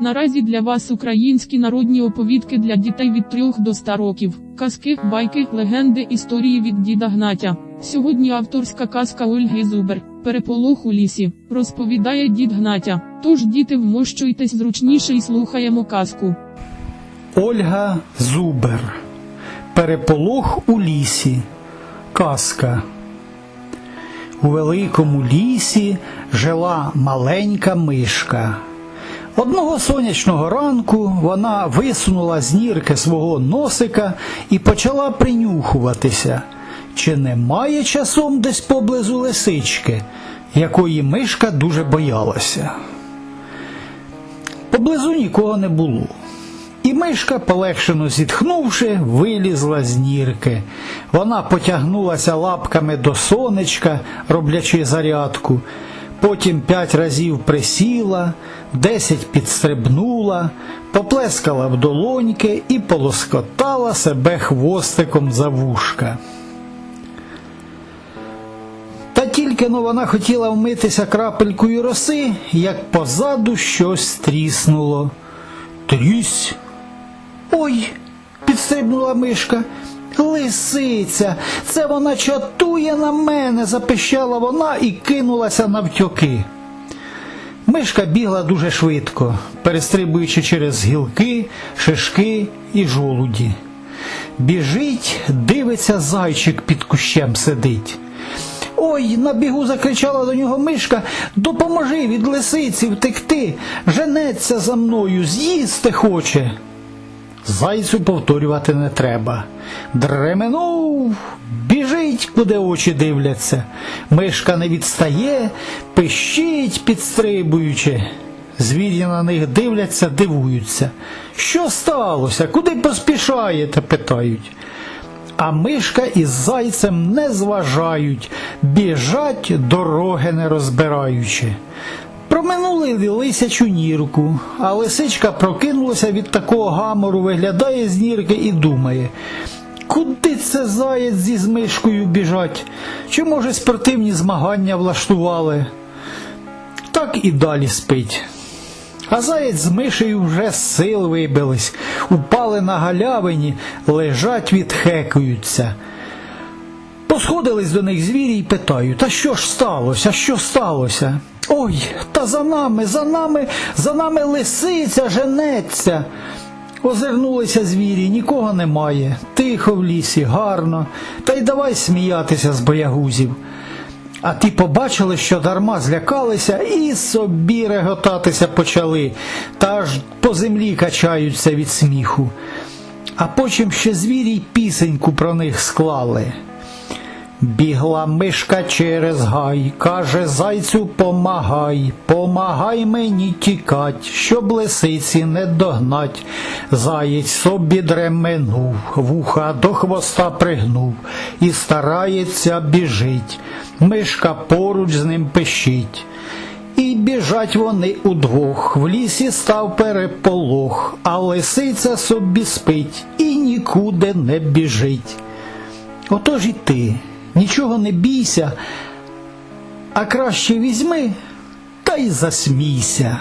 Наразі для вас українські народні оповідки для дітей від 3 до 100 років. Казки, байки, легенди, історії від діда Гнатя. Сьогодні авторська казка Ольги Зубер. Переполох у лісі. Розповідає дід Гнатя. Тож, діти, вмощуйтесь зручніше і слухаємо казку. Ольга Зубер. Переполох у лісі. Казка. У великому лісі жила маленька мишка. Одного сонячного ранку вона висунула з нірки свого носика і почала принюхуватися, чи немає часом десь поблизу лисички, якої мишка дуже боялася. Поблизу нікого не було. І мишка, полегшено зітхнувши, вилізла з нірки. Вона потягнулася лапками до сонечка, роблячи зарядку. Потім п'ять разів присіла, десять підстрибнула, поплескала в долоньки і полоскотала себе хвостиком за вушка. Та тільки но вона хотіла вмитися крапелькою роси, як позаду щось тріснуло. Трісь. Ой, підстрибнула мишка. Лисиця, це вона чатує на мене, запищала вона і кинулася навтьоки. Мишка бігла дуже швидко, перестрибуючи через гілки, шишки і жолуді. Біжить, дивиться, зайчик під кущем сидить. Ой, на бігу закричала до нього мишка, допоможи від лисиці втекти, женеться за мною, з'їсти хоче. Зайцю повторювати не треба. Дременув, біжить, куди очі дивляться. Мишка не відстає, пищить, підстрибуючи. Звірі на них дивляться, дивуються. Що сталося? Куди поспішаєте? питають. А мишка із зайцем не зважають, біжать, дороги не розбираючи. Проминули лисячу нірку, а лисичка прокинулася від такого гамору, виглядає з нірки і думає, куди це заєць зі змишкою біжать? Чи, може, спортивні змагання влаштували? Так і далі спить. А заєць з мишею вже з сил вибились, упали на галявині, лежать відхекуються. Посходились до них звірі й питають, а що ж сталося? Що сталося? Ой, та за нами, за нами, за нами лисиця женеться. Озирнулися звірі, нікого немає. Тихо в лісі, гарно. Та й давай сміятися з боягузів. А ті побачили, що дарма злякалися, і собі реготатися почали, та аж по землі качаються від сміху. А потім ще звірі й пісеньку про них склали. Бігла мишка через гай, каже зайцю помагай, помагай мені тікать, щоб лисиці не догнать. Заєць собі дременув, вуха до хвоста пригнув і старається біжить. Мишка поруч з ним пищить. І біжать вони удвох, в лісі став переполох, а лисиця собі спить і нікуди не біжить. Отож і ти, нічого не бійся, а краще візьми та й засмійся.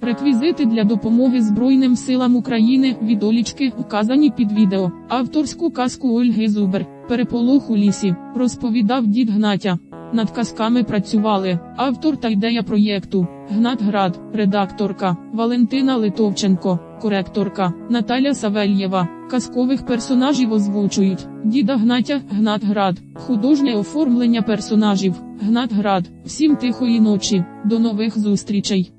Реквізити для допомоги Збройним силам України від Олічки вказані під відео. Авторську казку Ольги Зубер. Переполох у лісі. Розповідав дід Гнатя. Над казками працювали автор та ідея проєкту Гнат Град, редакторка Валентина Литовченко, коректорка Наталя Савельєва. Казкових персонажів озвучують Діда Гнатя, Гнат Град, художнє оформлення персонажів, Гнат Град. Всім тихої ночі. До нових зустрічей.